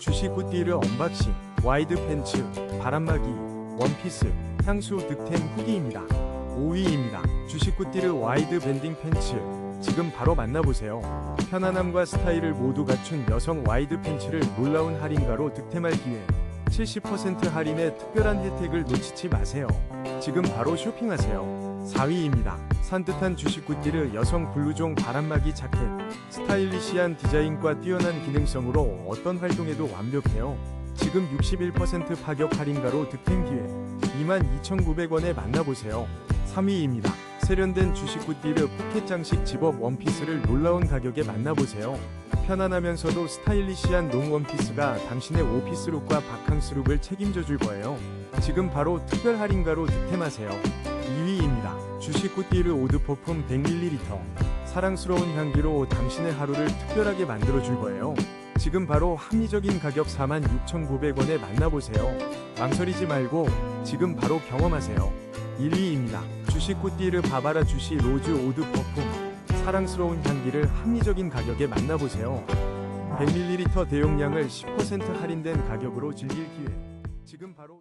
주식 굿디를 언박싱, 와이드 팬츠, 바람막이, 원피스, 향수 득템 후기입니다. 5위입니다. 주식 굿디를 와이드 밴딩 팬츠. 지금 바로 만나보세요. 편안함과 스타일을 모두 갖춘 여성 와이드 팬츠를 놀라운 할인가로 득템할 기회. 70% 할인의 특별한 혜택을 놓치지 마세요. 지금 바로 쇼핑하세요. 4위입니다. 산뜻한 주식 굿디르 여성 블루종 바람막이 자켓. 스타일리시한 디자인과 뛰어난 기능성으로 어떤 활동에도 완벽해요. 지금 61% 파격 할인가로 득템 기회. 22,900원에 만나보세요. 3위입니다. 세련된 주식 굿디르 포켓 장식 집업 원피스를 놀라운 가격에 만나보세요. 편안하면서도 스타일리시한 농 원피스가 당신의 오피스 룩과 바캉스 룩을 책임져 줄 거예요. 지금 바로 특별 할인가로 득템하세요. 2위입니다. 주식 굿디르 오드 퍼퓸 100ml. 사랑스러운 향기로 당신의 하루를 특별하게 만들어 줄 거예요. 지금 바로 합리적인 가격 46,900원에 만나보세요. 망설이지 말고 지금 바로 경험하세요. 1위입니다. 주식 굿디르 바바라 주시 로즈 오드 퍼퓸. 사랑스러운 향기를 합리적인 가격에 만나보세요. 100ml 대용량을 10% 할인된 가격으로 즐길 기회. 지금 바로